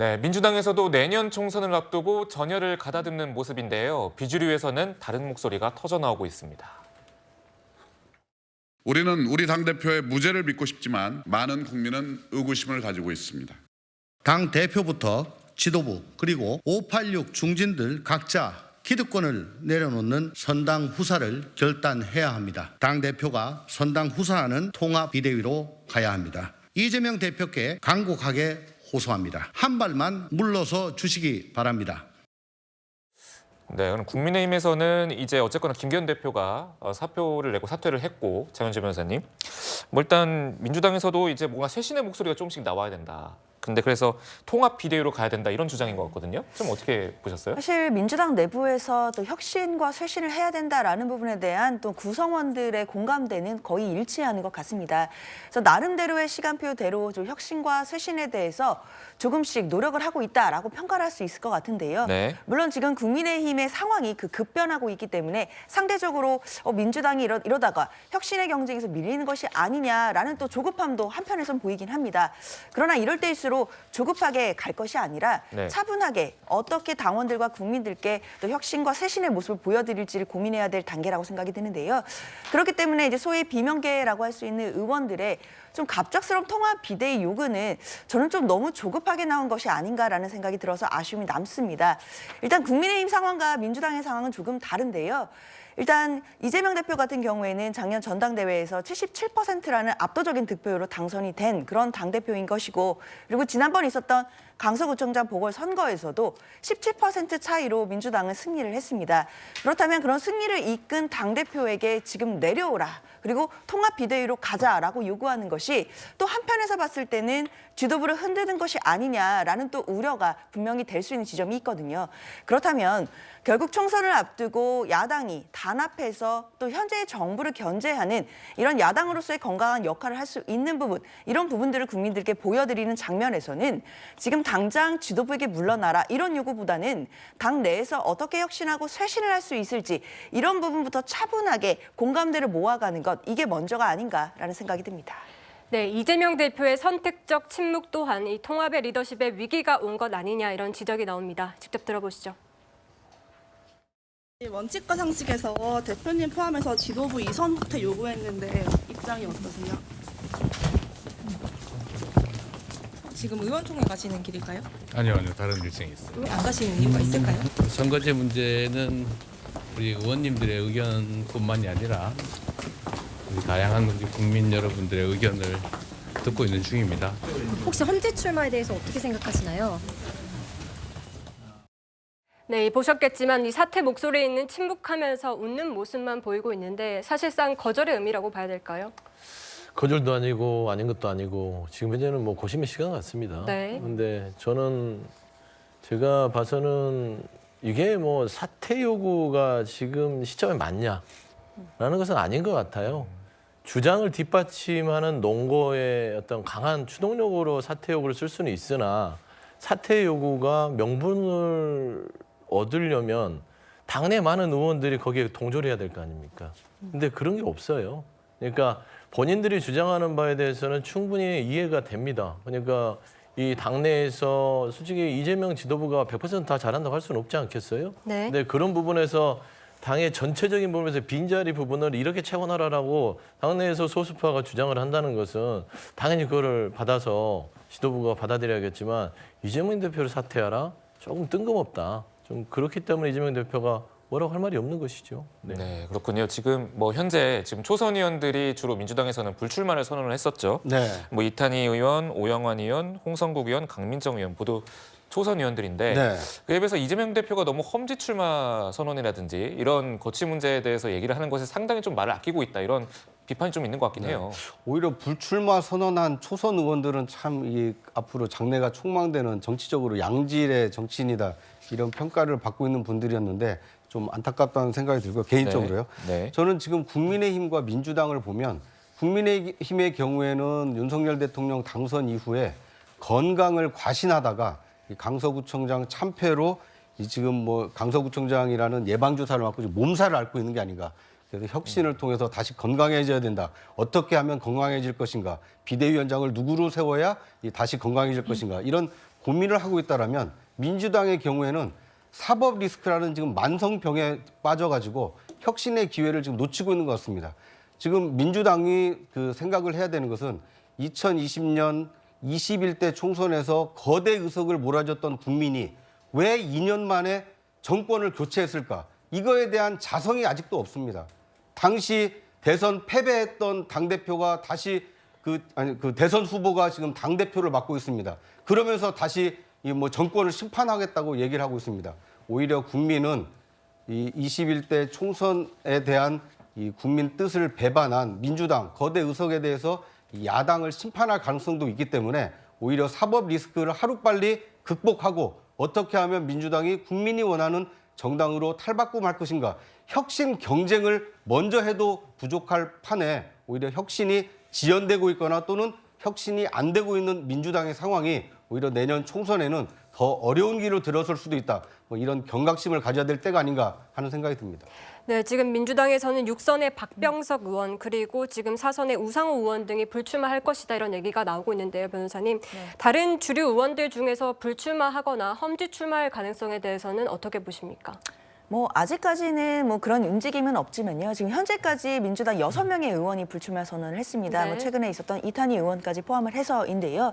네, 민주당에서도 내년 총선을 앞두고 전열을 가다듬는 모습인데요. 비주류에서는 다른 목소리가 터져 나오고 있습니다. 우리는 우리 당대표의 무죄를 믿고 싶지만 많은 국민은 의구심을 가지고 있습니다. 당 대표부터 지도부 그리고 586 중진들 각자 기득권을 내려놓는 선당 후사를 결단해야 합니다. 당 대표가 선당 후사하는 통합 비대위로 가야 합니다. 이재명 대표께 강곡하게 호소합니다. 한 발만 물러서 주시기 바랍니다. 네, 그럼 국민의힘에서는 이제 어쨌거나 김기현 대표가 어, 사표를 내고 사퇴를 했고 장현재 변호사님, 뭐 일단 민주당에서도 이제 뭔가 쇄신의 목소리가 조금씩 나와야 된다. 근데 그래서 통합 비대위로 가야 된다 이런 주장인 것 같거든요. 좀 어떻게 보셨어요? 사실 민주당 내부에서 또 혁신과 쇄신을 해야 된다라는 부분에 대한 또 구성원들의 공감대는 거의 일치하는 것 같습니다. 그래서 나름대로의 시간표대로 좀 혁신과 쇄신에 대해서 조금씩 노력을 하고 있다라고 평가를 할 수 있을 것 같은데요. 네. 물론 지금 국민의힘의 상황이 그 급변하고 있기 때문에 상대적으로 어, 민주당이 이러, 이러다가 혁신의 경쟁에서 밀리는 것이 아니냐라는 또 조급함도 한편에선 보이긴 합니다. 그러나 이럴 때일수록 조급하게 갈 것이 아니라 네. 차분하게 어떻게 당원들과 국민들께 또 혁신과 쇄신의 모습을 보여드릴지를 고민해야 될 단계라고 생각이 드는데요. 그렇기 때문에 이제 소위 비명계라고 할 수 있는 의원들의 좀 갑작스러운 통합 비대위 요구는 저는 좀 너무 조급하게 나온 것이 아닌가라는 생각이 들어서 아쉬움이 남습니다. 일단 국민의힘 상황과 민주당의 상황은 조금 다른데요. 일단 이재명 대표 같은 경우에는 작년 전당대회에서 77%라는 압도적인 득표율로 당선이 된 그런 당대표인 것이고 그리고 지난번 있었던 강서구청장 보궐선거에서도 17% 차이로 민주당은 승리를 했습니다. 그렇다면 그런 승리를 이끈 당대표에게 지금 내려오라. 그리고 통합 비대위로 가자라고 요구하는 것이 또 한편에서 봤을 때는 지도부를 흔드는 것이 아니냐라는 또 우려가 분명히 될 수 있는 지점이 있거든요. 그렇다면 결국 총선을 앞두고 야당이 단합해서 또 현재의 정부를 견제하는 이런 야당으로서의 건강한 역할을 할 수 있는 부분 이런 부분들을 국민들께 보여드리는 장면에서는 지금 당장 지도부에게 물러나라 이런 요구보다는 당 내에서 어떻게 혁신하고 쇄신을 할 수 있을지 이런 부분부터 차분하게 공감대를 모아가는 것 이게 먼저가 아닌가라는 생각이 듭니다. 네, 이재명 대표의 선택적 침묵 또한 이 통합의 리더십에 위기가 온 것 아니냐 이런 지적이 나옵니다. 직접 들어보시죠. 이 원칙과 상식에서 대표님 포함해서 지도부 이선 후퇴 요구했는데 입장이 어떠세요? 지금 의원총회 가시는 길일까요? 아니요, 아니요. 다른 일정이 있어요. 왜안 가시는 이유가 있을까요? 선거제 문제는 우리 의원님들의 의견뿐만이 아니라 우리 다양한 우리 국민 여러분들의 의견을 듣고 있는 중입니다. 혹시 헌재 출마에 대해서 어떻게 생각하시나요? 네, 보셨겠지만 이 사퇴 목소리에 있는 침묵하면서 웃는 모습만 보이고 있는데 사실상 거절의 의미라고 봐야 될까요? 거절도 아니고 아닌 것도 아니고 지금 현재는 뭐 고심의 시간 같습니다. 네. 근데 저는 제가 봐서는 이게 뭐 사퇴 요구가 지금 시점에 맞냐라는 것은 아닌 것 같아요. 주장을 뒷받침하는 논거의 어떤 강한 추동력으로 사퇴 요구를 쓸 수는 있으나 사퇴 요구가 명분을 얻으려면 당내 많은 의원들이 거기에 동조해야 될 거 아닙니까? 근데 그런 게 없어요. 그러니까 본인들이 주장하는 바에 대해서는 충분히 이해가 됩니다. 그러니까 이 당내에서 솔직히 이재명 지도부가 100%다 잘한다고 할 수는 없지 않겠어요? 네. 근데 그런 부분에서 당의 전체적인 부분에서 빈자리 부분을 이렇게 채워나라라고 당내에서 소수파가 주장을 한다는 것은 당연히 그거를 받아서 지도부가 받아들여야겠지만 이재명 대표를 사퇴하라? 조금 뜬금없다. 좀 그렇기 때문에 이재명 대표가 뭐라고 할 말이 없는 것이죠. 네. 네, 그렇군요. 지금 뭐 현재 지금 초선 의원들이 주로 민주당에서는 불출마를 선언을 했었죠. 네. 뭐 이탄희 의원, 오영환 의원, 홍성국 의원, 강민정 의원 모두 초선 의원들인데 네. 그에 비해서 이재명 대표가 너무 험지 출마 선언이라든지 이런 거취 문제에 대해서 얘기를 하는 것에 상당히 좀 말을 아끼고 있다 이런 비판이 좀 있는 것 같긴 해요. 오히려 불출마 선언한 초선 의원들은 참 이 앞으로 장래가 촉망되는 정치적으로 양질의 정치인이다 이런 평가를 받고 있는 분들이었는데 좀 안타깝다는 생각이 들고요 개인적으로요. 네. 저는 지금 국민의힘과 민주당을 보면 국민의힘의 경우에는 윤석열 대통령 당선 이후에 건강을 과신하다가 이 강서구청장 참패로 이 지금 뭐 강서구청장이라는 예방 주사를 맞고 지금 몸살을 앓고 있는 게 아닌가. 그래서 혁신을 통해서 다시 건강해져야 된다. 어떻게 하면 건강해질 것인가? 비대위원장을 누구로 세워야 이 다시 건강해질 것인가? 이런 고민을 하고 있다라면 민주당의 경우에는 사법 리스크라는 지금 만성병에 빠져가지고 혁신의 기회를 지금 놓치고 있는 것 같습니다. 지금 민주당이 그 생각을 해야 되는 것은 2020년 21대 총선에서 거대 의석을 몰아줬던 국민이 왜 2년 만에 정권을 교체했을까? 이거에 대한 자성이 아직도 없습니다. 당시 대선 패배했던 당 대표가 다시 그 아니 그 대선 후보가 지금 당 대표를 맡고 있습니다. 그러면서 다시 이 뭐 정권을 심판하겠다고 얘기를 하고 있습니다. 오히려 국민은 이 21대 총선에 대한 이 국민 뜻을 배반한 민주당 거대 의석에 대해서 이 야당을 심판할 가능성도 있기 때문에 오히려 사법 리스크를 하루빨리 극복하고 어떻게 하면 민주당이 국민이 원하는 정당으로 탈바꿈할 것인가 혁신 경쟁을 먼저 해도 부족할 판에 오히려 혁신이 지연되고 있거나 또는 혁신이 안 되고 있는 민주당의 상황이 오히려 내년 총선에는 더 어려운 길로 들어설 수도 있다. 뭐 이런 경각심을 가져야 될 때가 아닌가 하는 생각이 듭니다. 네, 지금 민주당에서는 6선의 박병석 의원 그리고 지금 4선의 우상호 의원 등이 불출마할 것이다 이런 얘기가 나오고 있는데요, 변호사님. 다른 주류 의원들 중에서 불출마하거나 험지 출마할 가능성에 대해서는 어떻게 보십니까? 뭐 아직까지는 뭐 그런 움직임은 없지만요. 지금 현재까지 민주당 여섯 명의 의원이 불출마 선언을 했습니다. 네. 뭐 최근에 있었던 이탄희 의원까지 포함을 해서인데요.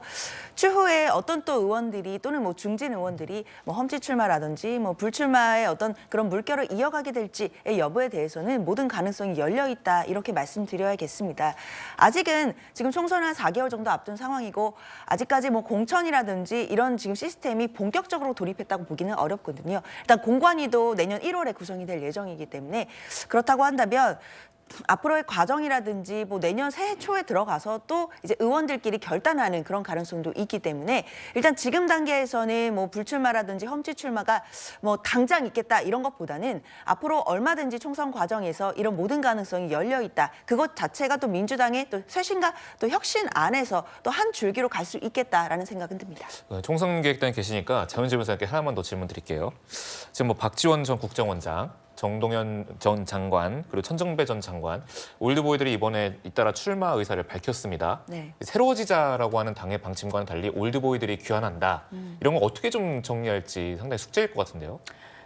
추후에 어떤 또 의원들이 또는 뭐 중진 의원들이 뭐 험지 출마라든지 뭐 불출마의 어떤 그런 물결을 이어가게 될지의 여부에 대해서는 모든 가능성이 열려 있다 이렇게 말씀드려야겠습니다. 아직은 지금 총선 한 4개월 정도 앞둔 상황이고 아직까지 뭐 공천이라든지 이런 지금 시스템이 본격적으로 돌입했다고 보기는 어렵거든요. 일단 공관위도 내년 1월에 구성이 될 예정이기 때문에 그렇다고 한다면 앞으로의 과정이라든지 뭐 내년 새해 초에 들어가서 또 이제 의원들끼리 결단하는 그런 가능성도 있기 때문에 일단 지금 단계에서는 뭐 불출마라든지 험지 출마가 뭐 당장 있겠다 이런 것보다는 앞으로 얼마든지 총선 과정에서 이런 모든 가능성이 열려 있다. 그것 자체가 또 민주당의 또 쇄신과 또 혁신 안에서 또 한 줄기로 갈 수 있겠다라는 생각은 듭니다. 네, 총선기획단에 계시니까 장현재 변호사님께 하나만 더 질문 드릴게요. 지금 뭐 박지원 전 국정원장, 정동현 전 장관, 그리고 천정배 전 장관, 올드보이들이 이번에 잇따라 출마 의사를 밝혔습니다. 네. 새로워지자라고 하는 당의 방침과는 달리 올드보이들이 귀환한다. 이런 거 어떻게 좀 정리할지 상당히 숙제일 것 같은데요.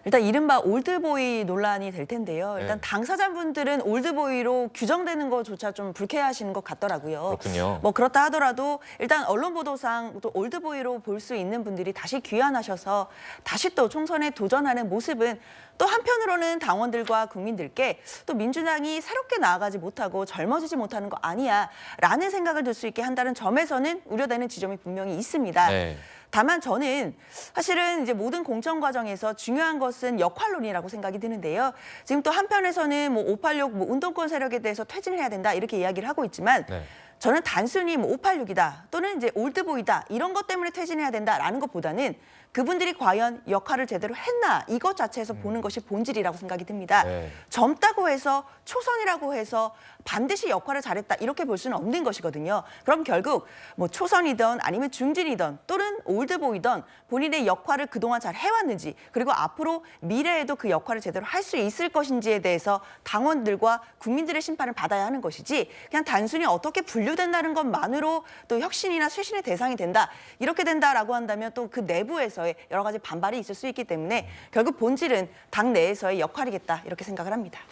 일단 이른바 올드보이 논란이 될 텐데요. 일단 네. 당사자분들은 올드보이로 규정되는 것조차 좀 불쾌하시는 것 같더라고요. 그렇군요. 뭐 그렇다 하더라도 일단 언론 보도상 또 올드보이로 볼 수 있는 분들이 다시 귀환하셔서 다시 또 총선에 도전하는 모습은 또 한편으로는 당원들과 국민들께 또 민주당이 새롭게 나아가지 못하고 젊어지지 못하는 거 아니야 라는 생각을 들 수 있게 한다는 점에서는 우려되는 지점이 분명히 있습니다. 네. 다만 저는 사실은 이제 모든 공천 과정에서 중요한 것은 역할론이라고 생각이 드는데요. 지금 또 한편에서는 뭐 586 뭐 운동권 세력에 대해서 퇴진을 해야 된다 이렇게 이야기를 하고 있지만 네. 저는 단순히 뭐 586이다 또는 이제 올드보이다 이런 것 때문에 퇴진해야 된다라는 것보다는 그분들이 과연 역할을 제대로 했나 이것 자체에서 보는 것이 본질이라고 생각이 듭니다. 네. 젊다고 해서 초선이라고 해서 반드시 역할을 잘했다 이렇게 볼 수는 없는 것이거든요. 그럼 결국 뭐 초선이든 아니면 중진이든 또는 올드보이든 본인의 역할을 그동안 잘 해왔는지 그리고 앞으로 미래에도 그 역할을 제대로 할 수 있을 것인지에 대해서 당원들과 국민들의 심판을 받아야 하는 것이지 그냥 단순히 어떻게 분류된다는 것만으로 또 혁신이나 쇄신의 대상이 된다 이렇게 된다라고 한다면 또 그 내부 에서의 여러 가지 반발이 있을 수 있기 때문에 결국 본질은 당 내에서의 역할이겠다 이렇게 생각을 합니다.